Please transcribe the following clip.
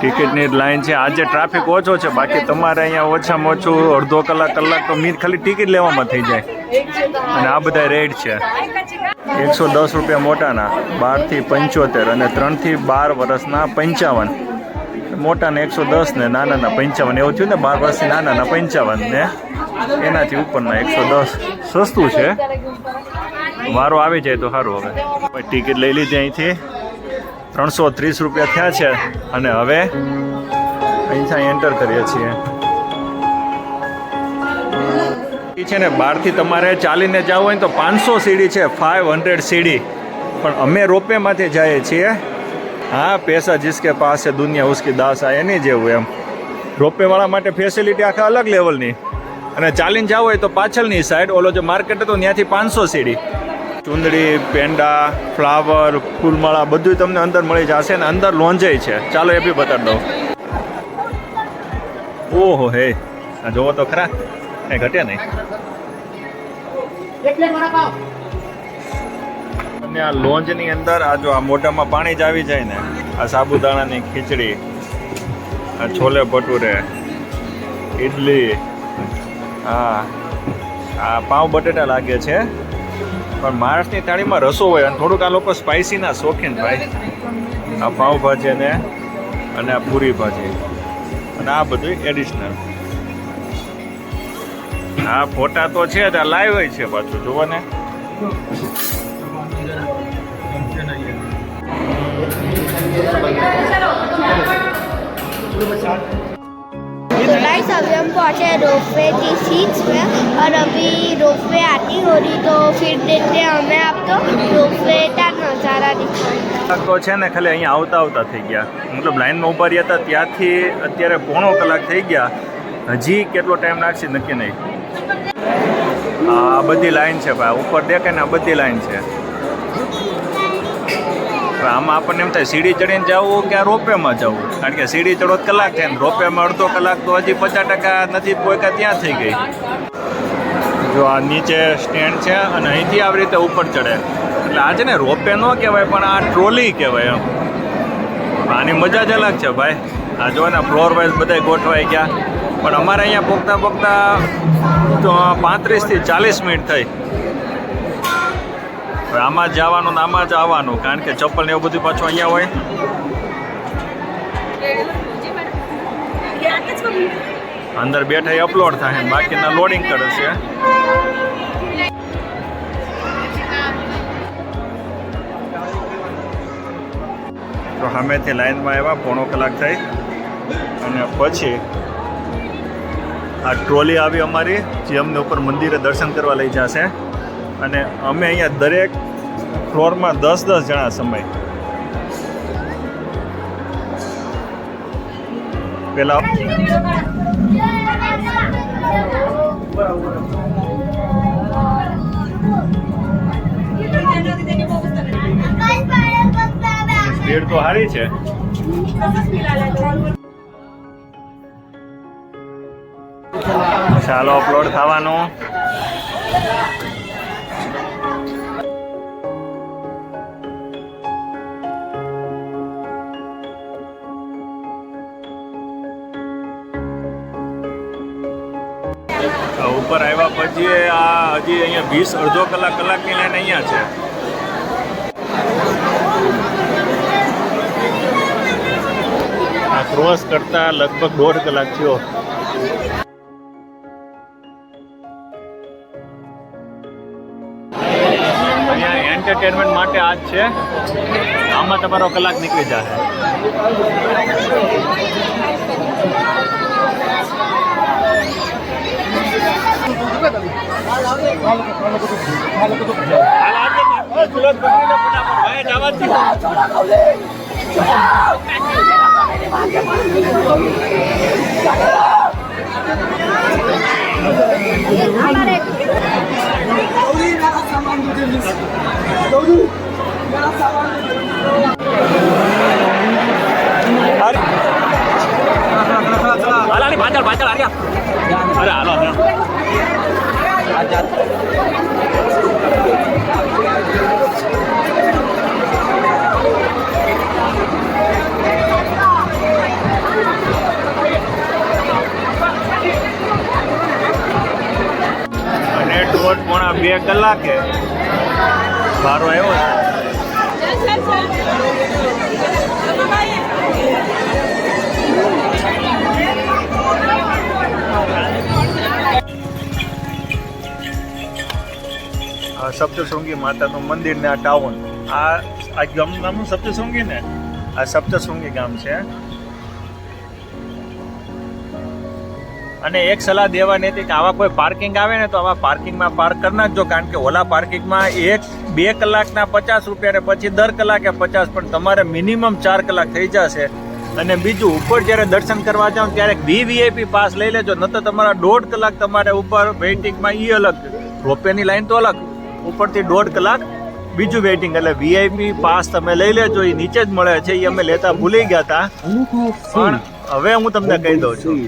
ટિકિટની લાઈન છે. આજે ટ્રાફિક ઓછો છે. બાકી તમારે અહીંયા ઓછામાં ઓછું અડધો કલાક કલાક તો મીન ખાલી ટિકિટ લેવામાં થઈ જાય. અને આ બધા રેટ છે. એકસો દસ રૂપિયા મોટાના, બારથી પંચોતેર અને ત્રણથી બાર વર્ષના પંચાવન. મોટાને એકસો દસ ને નાનાના પંચાવન. એવું થયું ને બાર વર્ષથી નાનાના પંચાવન ને એનાથી ઉપરના એકસો દસ સસ્તું છે. વારો આવી જાય તો સારું હવે. ટિકિટ લઈ લીધી અહીંથી. ત્રણસો ત્રીસ રૂપિયા થયા છે. અને હવે અહીંથી એન્ટર કરીએ છીએ. છે ને, બહારથી તમારે ચાલીને જવું હોય તો પાંચસો સીડી છે ફાઇવ હંડ્રેડ સીડી. પણ અમે રોપેમાંથી જઈએ છીએ. હા, પૈસા જિસકે પાસે દુનિયા ઉસકી દાસ આ એની જેવું એમ. રોપેવાળા માટે ફેસિલિટી આખા અલગ લેવલની અને ચાલીને જાવ હોય તો પાછળની સાઈડ ઓલો જે માર્કેટ હતો ત્યાંથી પાંચસો સીડી. ચુંદડી પેંડા ફ્લાવર ફૂલમાળા બધું તમને અંદર મળી જશે ને અંદર લોંજાઈ છે. ચાલો એ બી બતાવી દઉં. ઓહો હે. આ જોવો તો ખરા. એ ઘટે નહીં. અને આ લોન્જની અંદર આ જો આ મોઢામાં પાણી જ આવી જાય ને આ સાબુદાણાની ખીચડી આ છોલે ભટુરે ઇડલી હા. આ પાઉં બટેટા લાગે છે. પણ મહારાષ્ટ્રની થાળીમાં રસો હોય અને થોડુંક આ લોકો સ્પાઇસીના શોખીન ભાઈ. આ પાઉંભાજી ને અને આ પૂરી ભાજી. અને આ બધું એડિશનલ હા ફોટા તો છે જ, આ લાઈવ હોય છે પાછું, જુઓ ને. गाइस अभी हम पहुंचे रोपवे की सीट्स में और अभी रोपवे आती हो रही तो फिर देखते हैं हमें आप तो रोपवे का नज़ारा दिखाएंगे કલાક તો છે ને ખાલી અહીંયા આવતા આવતા થઈ ગયા મતલબ લાઈનમાં ઉભા રહ્યા હતા ત્યાંથી અત્યારે પોણો કલાક થઈ ગયા હજી કેટલો ટાઈમ લાગશે નક્કી નહીં આ બધી લાઈન છે ભાઈ ઉપર દેખાય ને આ બધી લાઈન છે હવે આમાં આપણને એમ થાય, સીડી ચડીને જવું કે આ રોપવેમાં જવું? કારણ કે સીડી ચડો કલાક થાય ને રોપવેમાં અડધો કલાક તો હજી પચાસ ટકા નથી પહોંચ્યા ત્યાં થઈ ગઈ. જો આ નીચે સ્ટેન્ડ છે અને અહીંથી આવી રીતે ઉપર ચડે. એટલે આજે ને રોપે ન કહેવાય, પણ આ ટ્રોલી કહેવાય એમ. આની મજા જ અલગ છે ભાઈ. આ જો ને ફ્લોર વાઇઝ બધા ગોઠવાઈ ગયા. પણ અમારે અહીંયા પોગતા પોગતા પાંત્રીસથી ચાલીસ મિનિટ થઈ. હવે આમાં જ જવાનું ને આમાં જ આવવાનું, કારણ કે ચપ્પલ ને એવું બધું પાછું અહીંયા હોય. અંદર બેઠા અપલોડ થાય બાકીના લોડિંગ કરે છે. તો સામેથી લાઈનમાં આવ્યા, પોણો કલાક થઈ. અને પછી આ ટ્રોલી આવી અમારી, જે અમને ઉપર મંદિરે દર્શન કરવા લઈ જશે. અને અમે અહીંયા દરેક ફ્લોરમાં દસ દસ જણા સમય. પેલા ભીડ તો સારી છે. ચાલો અપલોડ થવાનું. ઉપર આવ્યા પછી આ હજી અહીંયા વીસ અડધો કલાક કલાકની લાઈન અહીંયા છે. આ ક્રોસ કરતા લગભગ દોઢ કલાક થયો. એન્ટરટેનમેન્ટ માટે આજ છે. આમાં તમારો કલાક નીકળી જશે আর আরে বাজার বাজার আরে અરે હાલો અને દોઢ પોણા બે કલાકે. સારો આવ્યો સપ્તશૃંગી માતાનું મંદિર ને આ ટાઉન. આ આ ગામ નામનું સપ્તશૃંગી ને? આ સપ્તશૃંગી ગામ છે. અને એક સલાહ દેવાની હતી કે આવા કોઈ પાર્કિંગ આવે ને તો આવા પાર્કિંગમાં પાર્ક કરી નાખજો, કારણ કે ઓલા પાર્કિંગમાં એક બે કલાકના પચાસ રૂપિયા ને પછી દર કલાકે પચાસ, પણ તમારે મિનિમમ ચાર કલાક થઈ જશે. અને બીજું, ઉપર જ્યારે દર્શન કરવા જાઓ ત્યારે વીવીઆઈપી પાસ લઈ લેજો ન તો તમારા દોઢ કલાક તમારે ઉપર વેઇટિંગમાં એ અલગ. રોપવેની લાઈન તો અલગ. ઉપરથી દોઢ કલાક બીજું વેઇટિંગ એટલે વીઆઈપી પાસ તમે લઈ લેજો એ નીચે જ મળે છે એ અમે લેતા ભૂલી ગયા હતા પણ હવે હું તમને કહી દઉં છું.